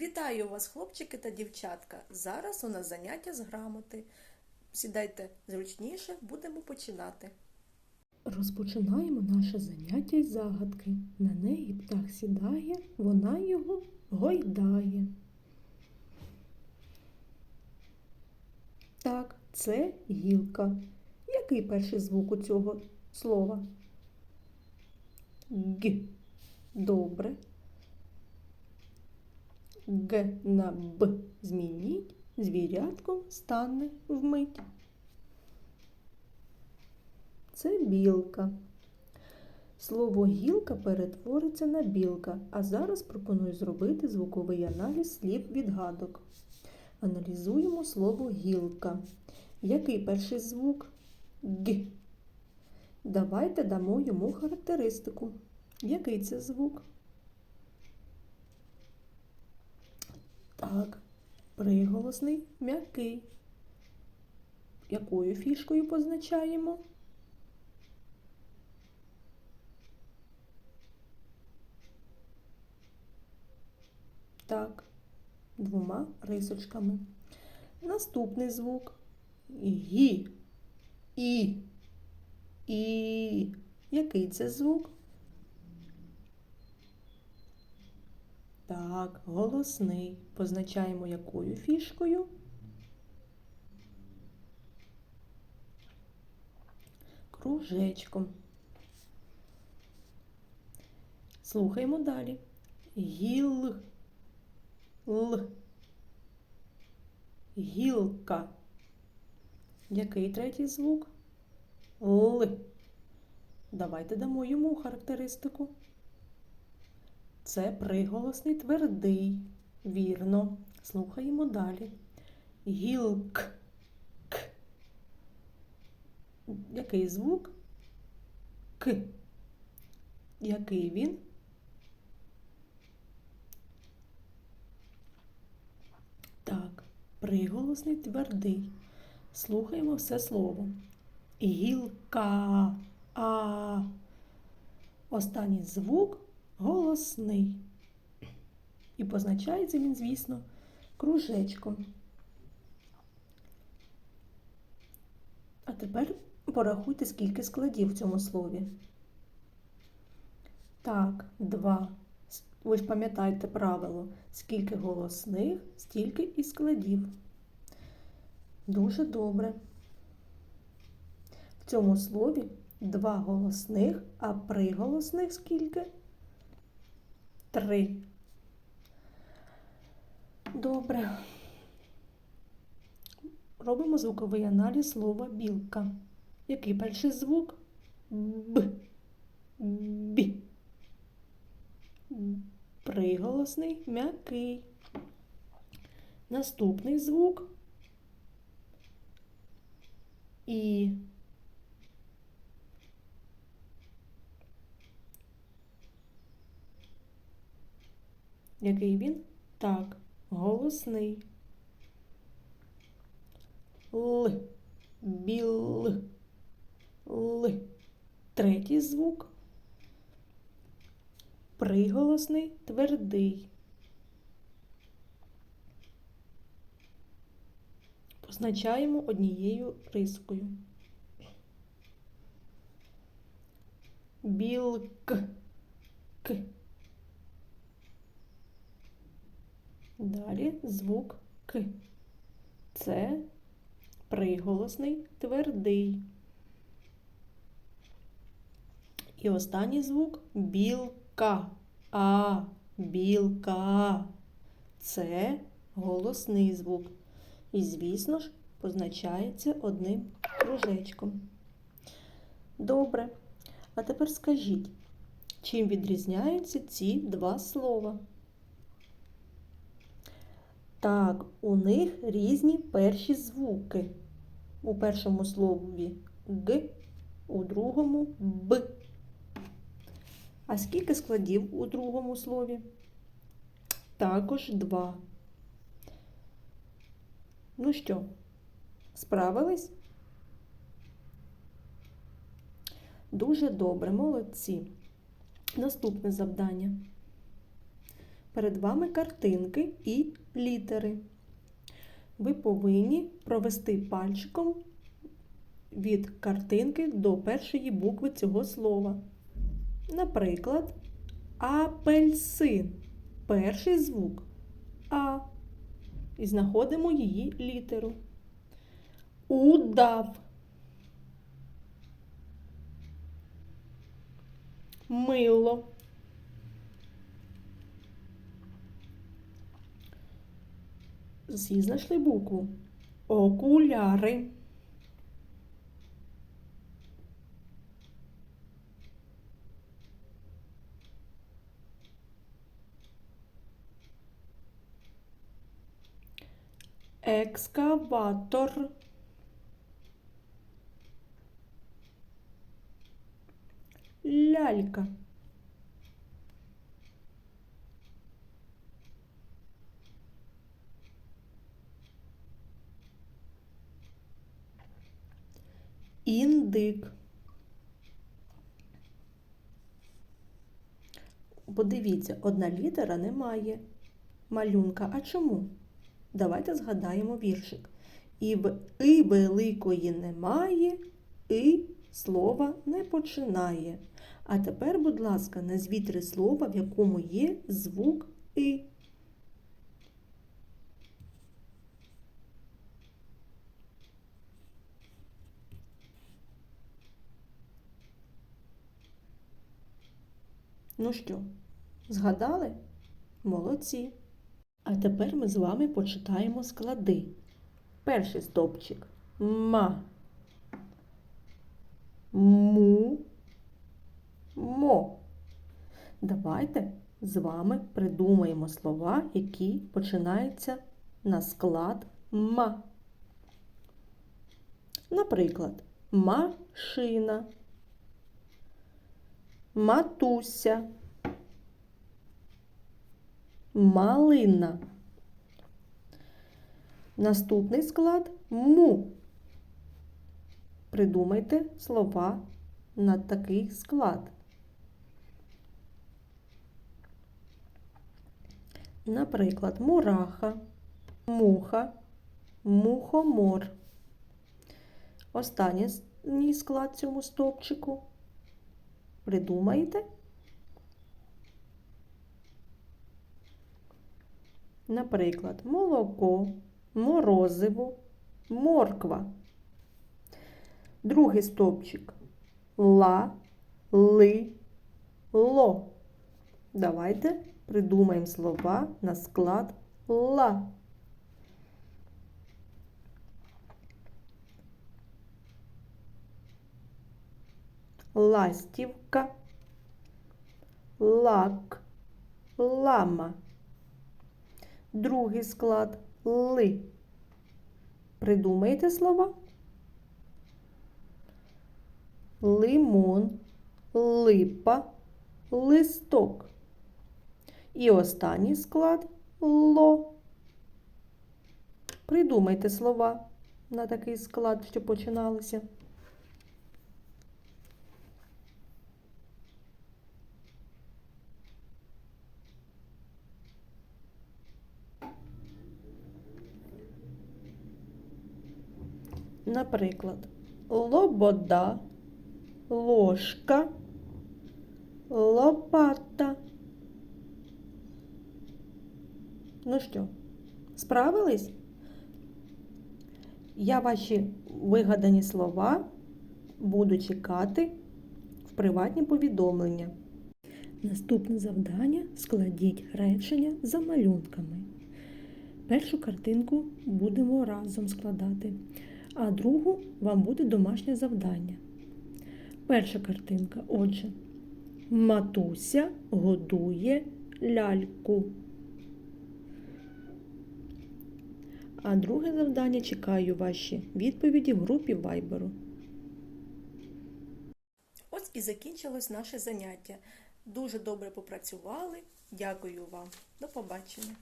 Вітаю вас, хлопчики та дівчатка! Зараз у нас заняття з грамоти. Сідайте зручніше, будемо починати. Розпочинаємо наше заняття із загадки. На неї птах сідає, вона його гойдає. Так, це гілка. Який перший звук у цього слова? Г. Добре. Г на Б змініть, звірятком стане вмить. Це білка. Слово гілка перетвориться на білка, а зараз пропоную зробити звуковий аналіз слів відгадок. Аналізуємо слово гілка. Який перший звук? Г. Давайте дамо йому характеристику. Який це звук? Так, приголосний м'який. Якою фішкою позначаємо? Так, двома рисочками. Наступний звук гі. І. І. Який це звук? Так, голосний. Позначаємо якою фішкою? Кружечком. Слухаємо далі. Гіл. Л. Гілка. Який третій звук? Л. Давайте дамо йому характеристику. Це приголосний твердий. Вірно. Слухаємо далі. Гілк. К. Який звук? К. Який він? Так, приголосний твердий. Слухаємо все слово. Гілка. А. Останній звук голосний. І позначається він, звісно, кружечком. А тепер порахуйте, скільки складів в цьому слові. Так, два. Ви ж пам'ятаєте правило, скільки голосних, стільки і складів. Дуже добре. В цьому слові два голосних, а приголосних скільки? Три. Добре. Робимо звуковий аналіз слова білка. Який перший звук? Б. Бі. Приголосний м'який. Наступний звук І. Який він? Так, голосний. Л. Біл. Л. Третій звук. Приголосний твердий. Позначаємо однією рискою. Білк. К. Далі звук К. Це приголосний твердий. І останній звук білка. А, білка. Це голосний звук. І, звісно ж, позначається одним кружечком. Добре. А тепер скажіть, чим відрізняються ці два слова? Так, у них різні перші звуки. У першому слові Г, у другому Б. А скільки складів у другому слові? Також два. Ну що, справились? Дуже добре, молодці. Наступне завдання. Перед вами картинки і літери. Ви повинні провести пальчиком від картинки до першої букви цього слова. Наприклад, апельсин. Перший звук А. І знаходимо її літеру. Удав. Мило. Всі знайшли букву. Окуляри. Екскаватор. Лялька. Індик. Подивіться, одна літера немає малюнка. А чому? Давайте згадаємо віршик. І, і великої немає, і слова не починає. А тепер, будь ласка, назвіть три слова, в якому є звук і. Ну що, згадали? Молодці. А тепер ми з вами почитаємо склади. Перший стовпчик ма. Му. Мо. Давайте з вами придумаємо слова, які починаються на склад ма. Наприклад, машина, матуся, малина. Наступний склад му. Придумайте слова на такий склад. Наприклад, мураха, муха, мухомор. Останній склад цьому стовпчику. Придумайте. Наприклад, молоко, морозиво, морква. Другий стовпчик ла, ли, ло. Давайте придумаємо слова на склад ла. Ластівка, лак, лама. Другий склад ли. Придумайте слова. Лимон, липа, листок. І останній склад ло. Придумайте слова на такий склад, що починалися. Наприклад, лобода, ложка, лопата. Ну що, справились? Я ваші вигадані слова буду чекати в приватні повідомлення. Наступне завдання складіть речення за малюнками. Першу картинку будемо разом складати, а другу вам буде домашнє завдання. Перша картинка. Отже, матуся годує ляльку. А друге завдання чекаю ваші відповіді в групі Вайберу. Ось і закінчилось наше заняття. Дуже добре попрацювали. Дякую вам. До побачення.